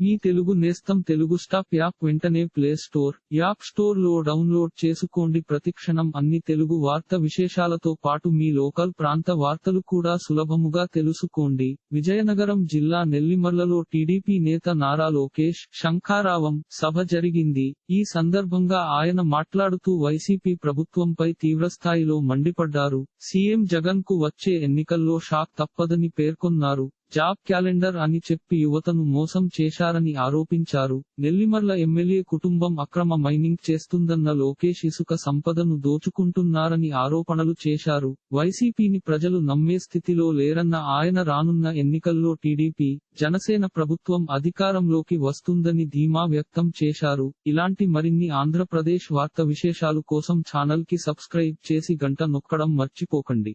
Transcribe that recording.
మీ తెలుగు నేస్తం Telugu stop app వెంటనే play store app స్టోర్లో డౌన్లోడ్ చేసుకోండి. ప్రతిక్షణం అన్ని తెలుగు వార్త విశేషాలతో పాటు మీ లోకల్ ప్రాంత వార్తలు కూడా సులభముగా తెలుసుకోండి. విజయనగరం జిల్లా నెల్లిమర్లలో టీడీపీ నేత నారా లోకేష్ శంఖారావం సభ జరిగింది. ఈ సందర్భంగా ఆయన మాట్లాడుతూ వైసీపీ ప్రభుత్వంపై తీవ్రస్థాయిలో మండిపడ్డారు. సీఎం జగన్కు వచ్చే ఎన్నికల్లో షాక్ తప్పదని పేర్కొన్నారు. జాబ్ క్యాలెండర్ అని చెప్పి యువతను మోసం చేశారని ఆరోపించారు. నెల్లిమర్ల ఎమ్మెల్యే కుటుంబం అక్రమ మైనింగ్ చేస్తుందన్న లోకేష్ ఇసుక సంపదను దోచుకుంటున్నారని ఆరోపణలు చేశారు. వైసీపీని ప్రజలు నమ్మే స్థితిలో లేరన్న ఆయన రానున్న ఎన్నికల్లో టీడీపీ జనసేన ప్రభుత్వం అధికారంలోకి వస్తుందని ధీమా వ్యక్తం చేశారు. ఇలాంటి మరిన్ని ఆంధ్రప్రదేశ్ వార్త విశేషాలు కోసం ఛానల్కి సబ్స్క్రైబ్ చేసి గంట నొక్కడం మర్చిపోకండి.